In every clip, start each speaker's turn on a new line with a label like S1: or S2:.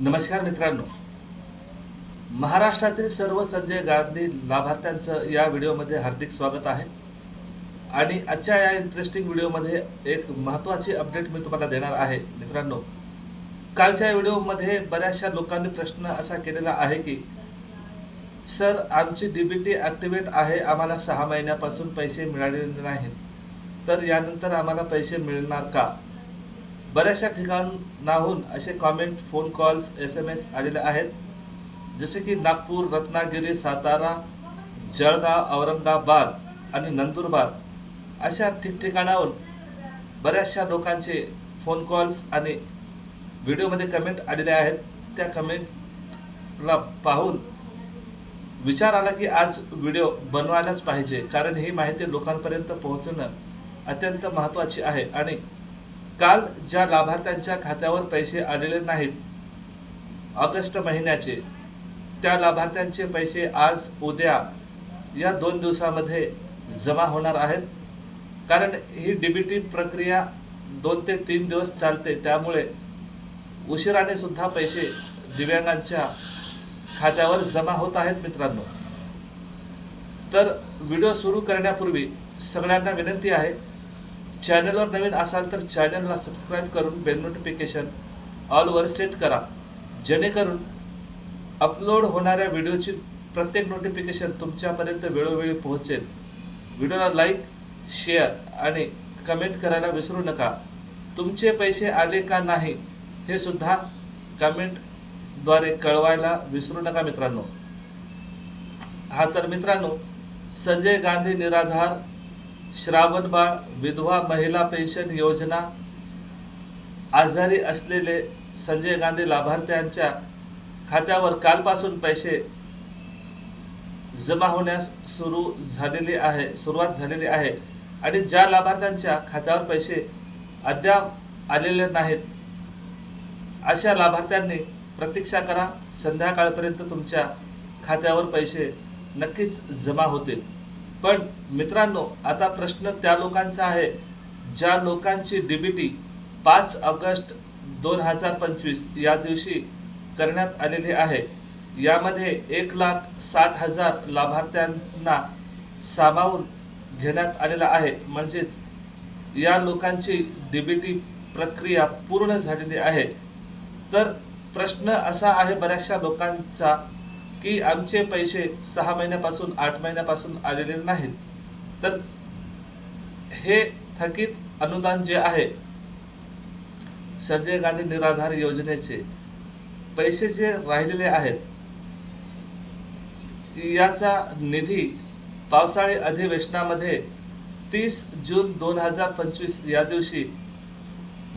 S1: नमस्कार मित्रांनो. महाराष्ट्रातील सर्व संजय गांधी लाभार्थ्यांचं या व्हिडिओमध्ये हार्दिक स्वागत आहे. आणि आजच्या या इंटरेस्टिंग व्हिडिओमध्ये एक महत्त्वाची अपडेट मी तुम्हाला देणार आहे मित्रांनो. कालच्या व्हिडिओमध्ये बऱ्याचशा लोकांनी प्रश्न असा केलेला आहे की सर आमची डी बी टी ॲक्टिवेट आहे आम्हाला सहा महिन्यापासून पैसे मिळालेले नाहीत. तर यानंतर आम्हाला पैसे मिळणार का? बऱ्याचशा ठिकाणाहून असे comment phone calls S M S आलेले आहेत. जसे की नागपूर रत्नागिरी सातारा जळगाव औरंगाबाद आणि नंदुरबार. अशा ठिकठिकाणाहून बऱ्याचशा लोकांचे फोन कॉल्स आणि व्हिडिओमध्ये कमेंट आलेले आहेत. त्या कमेंटला पाहून विचार आला की आज व्हिडिओ बनवायलाच पाहिजे. कारण ही माहिती लोकांपर्यंत पोहोचणं अत्यंत महत्त्वाची आहे. आणि काल ज्या लाभार्थ्यांच्या खात्यावर पैसे आलेले नाहीत ऑगस्ट महिन्याचे त्या लाभार्थ्यांचे पैसे आज उद्या या दोन दिवसामध्ये जमा होणार आहेत. कारण ही डीबीटी प्रक्रिया दोन ते तीन दिवस चालते. त्यामुळे उशिराने सुद्धा पैसे दिव्यांगांच्या खात्यावर जमा होत आहेत मित्रांनो. तर व्हिडिओ सुरू करण्यापूर्वी सगळ्यांना विनंती आहे चॅनलवर नवीन असाल तर चॅनलला सबस्क्राईब करून बेल नोटिफिकेशन ऑलवर सेट करा. जेणेकरून अपलोड होणाऱ्या व्हिडिओची प्रत्येक नोटिफिकेशन तुमच्यापर्यंत वेळोवेळी पोहोचेल. व्हिडिओला लाईक शेअर आणि कमेंट करायला विसरू नका. तुमचे पैसे आले का नाही हे सुद्धा कमेंटद्वारे कळवायला विसरू नका मित्रांनो. हा तर मित्रांनो संजय गांधी निराधार श्रावणबाळ विधवा महिला पेन्शन योजना आजारी असलेले संजय गांधी लाभार्थ्यांच्या खात्यावर कालपासून पैसे जमा होण्यास सुरू झालेली आहे सुरुवात झालेली आहे. आणि ज्या लाभार्थ्यांच्या खात्यावर पैसे अद्याप आलेले नाहीत अशा लाभार्थ्यांनी प्रतीक्षा करा. संध्याकाळपर्यंत तुमच्या खात्यावर पैसे नक्कीच जमा होतील. पण मित्रांनो आता प्रश्न त्या लोकांचा आहे. ज्या लोकांची डीबीटी पाच ऑगस्ट दोन हजार पंचवीस या दिवशी करण्यात आलेली आहे यामध्ये एक लाख साठ हजार लाभार्थ्यांना सामावून घेण्यात आलेला आहे. म्हणजेच या लोकांची डीबीटी प्रक्रिया पूर्ण झालेली आहे. तर प्रश्न असा आहे बऱ्याचशा लोकांचा की आमचे पैसे सहा महिन्यापासून आठ महिन्यापासून आलेले नाहीत. तर हे थकीत अनुदान जे आहे संजय गांधी निराधार योजनेचे पैसे जे राहिलेले आहेत याचा निधी पावसाळी अधिवेशनामध्ये तीस जून दोन हजार पंचवीस या दिवशी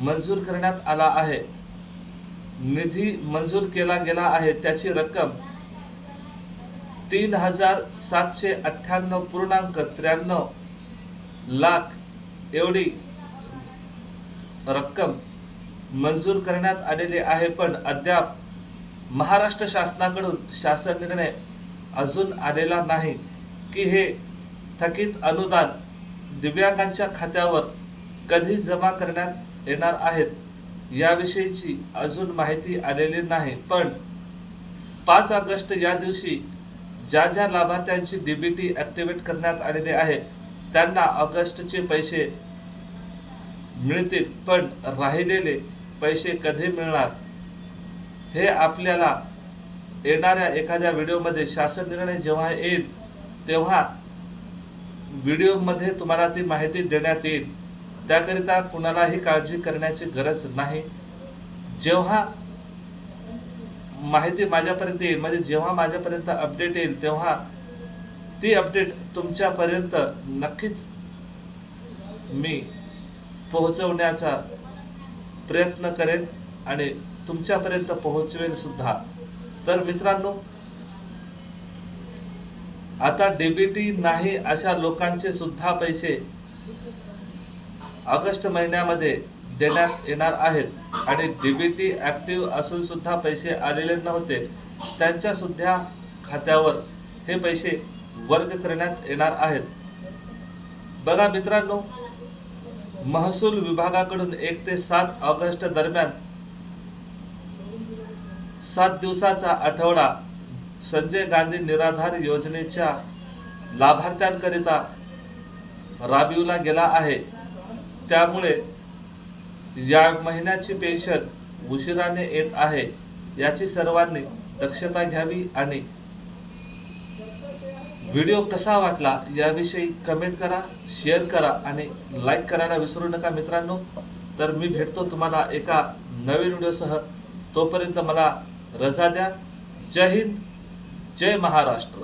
S1: मंजूर करण्यात आला आहे. निधी मंजूर केला गेला आहे त्याची रक्कम तीन हजार सातशे अठ्ठ्याण्णव पूर्णांक त्र्याण्णव लाख एवढी रक्कम मंजूर करण्यात आलेली आहे पण अद्याप महाराष्ट्र शासनाकडून शासन निर्णय अजून आलेला नाही की हे थकीत अनुदान दिव्यांगांच्या खात्यावर कधी जमा करण्यात येणार आहेत याविषयीची अजून माहिती आलेली नाही. पण पाच ऑगस्ट या दिवशी ज्या ज्या लाभार्थ्यांची डीबीटी ॲक्टिवेट करण्यात आलेले आहे त्यांना ऑगस्टचे पैसे मिळतील पण राहिलेले पैसे कधी मिळणार? हे आपल्याला येणाऱ्या एखाद्या व्हिडिओमध्ये शासन निर्णय जेव्हा येईल तेव्हा व्हिडिओमध्ये तुम्हाला ती माहिती देण्यात येईल. त्याकरिता कुणालाही काळजी करण्याची गरज नाही. जेव्हा माहिती माझ्यापर्यंत येईल. म्हणजे जेव्हा माझ्यापर्यंत अपडेट येईल तेव्हा ती अपडेट तुमच्यापर्यंत नक्कीच मी पोहोचवण्याचा प्रयत्न करेन आणि तुमच्यापर्यंत पोहोचवेल सुद्धा. तर मित्रांनो आता डीबीटी नाही अशा लोकांचे सुद्धा पैसे ऑगस्ट महिन्यामध्ये देण्यात येणार आहेत. आणि डीबीटी ॲक्टिव्ह असून सुद्धा पैसे आलेले नव्हते. त्यांच्या सुद्धा खात्यावर हे पैसे वर्ग करण्यात येणार आहेत. बघा मित्रांनो महसूल विभागाकडून एक ते सात ऑगस्ट दरम्यान सात दिवसाचा आठवडा संजय गांधी निराधार योजनेच्या लाभार्थ्यांकरिता राबविला गेला आहे. त्यामुळे या महिन्याची पेन्शन उशिराने येत आहे याची सर्वांनी दक्षता घ्यावी आणि व्हिडिओ कसा वाटला याविषयी कमेंट करा शेअर करा आणि लाईक करायला विसरू नका मित्रांनो. तर मी भेटतो तुम्हाला एका नवीन व्हिडिओसह तोपर्यंत मला रजा द्या. जय हिंद जय महाराष्ट्र.